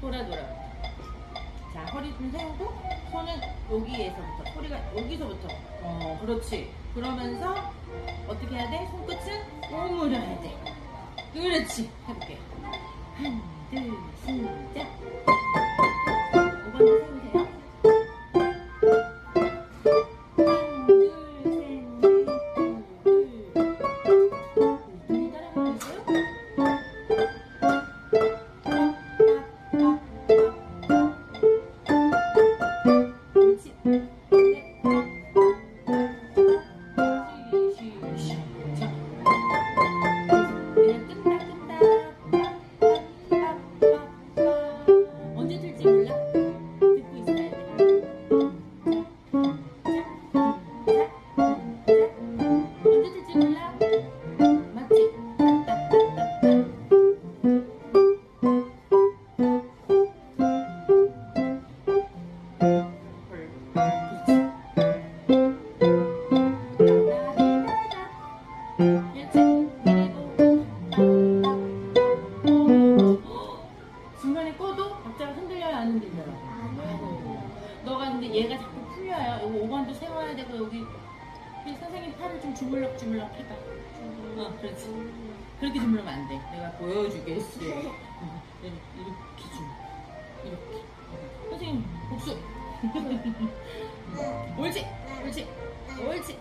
돌아 돌아. 자 허리 좀 세우고 손은 여기에서부터 소리가 여기서부터. 어 그렇지. 그러면서 어떻게 해야 돼? 손끝은 오므려야 돼. 그렇지. 해볼게. 하나 둘 시작. 오반도 세우세요. 되고 여기 우리 선생님 팔을 좀 주물럭 주물럭 해봐. 어, 그렇지. 그렇게 주물르면 안 돼. 내가 보여주겠어. 어, 이렇게 좀 이렇게. 선생님 복수. 옳지, 옳지, 옳지,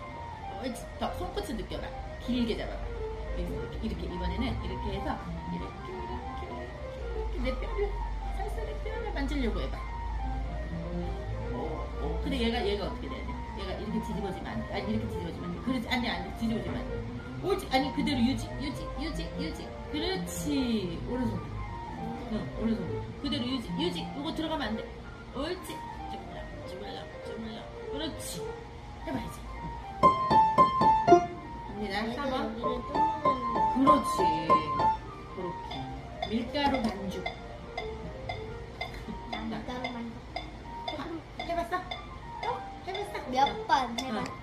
옳지. 더 손끝을 느껴봐. 길게 잡아봐. 이렇게, 이렇게 이번에는 이렇게 해서 이렇게 이렇게 이렇게 내 뼈를 살살의 뼈를 만지려고 해봐. 어, 어. 근데 얘가 얘가 어떻게 이렇게 뒤집어지면 안 돼. 아니 이렇게 뒤집어지면 안 돼. 그렇지 안돼 안돼 뒤집어지면 안 돼. 옳지 아니 그대로 유지 유지 유지 유지. 그렇지 오른손. 응 오른손. 그대로 유지 유지. 이거 들어가면 안 돼. 옳지. 주물러 주물러 주물러. 그렇지. 해봐야지. 갑니다. 4번. 그렇지. 그렇게. 밀가루 반죽. 해봤어? 몇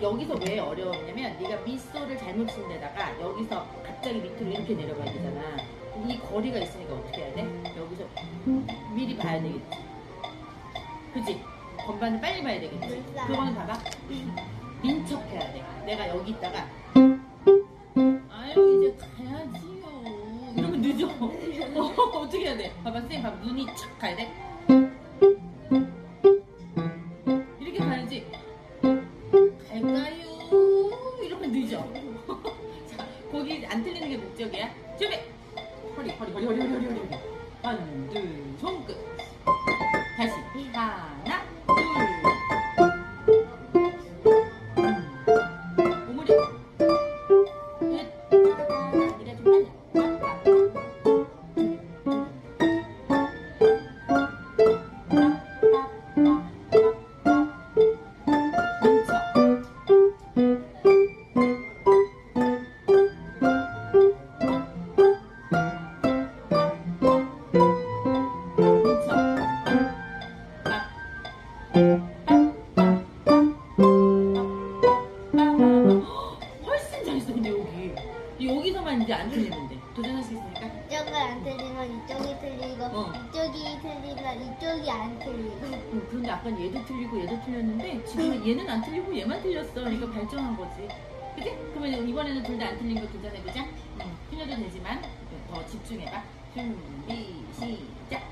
여기서 왜 어려웠냐면 네가 미소를 잘못 친 데다가 여기서 갑자기 밑으로 이렇게 내려가야 되잖아. 이 거리가 있으니까 어떻게 해야 돼? 여기서 미리 봐야 되겠지. 그지? 건반을 빨리 봐야 되겠지. 그거는 봐봐. 민첩해야 돼. 내가 여기 있다가 늦어. 어, 어떻게 해야 돼? 봐봐 선생님 봐봐 눈이 착 가야 돼. 틀리면 이쪽이 틀리고 어. 이쪽이 틀리면 이쪽이 안 틀리고. 음, 그런데 아까 얘도 틀리고 얘도 틀렸는데 지금은 얘는 안 틀리고 얘만 틀렸어. 그러니까 발전한 거지. 그치? 그러면 이번에는 둘 다 안 틀린 거 도전해보자. 응, 틀려도 되지만 더 집중해봐. 준비 시작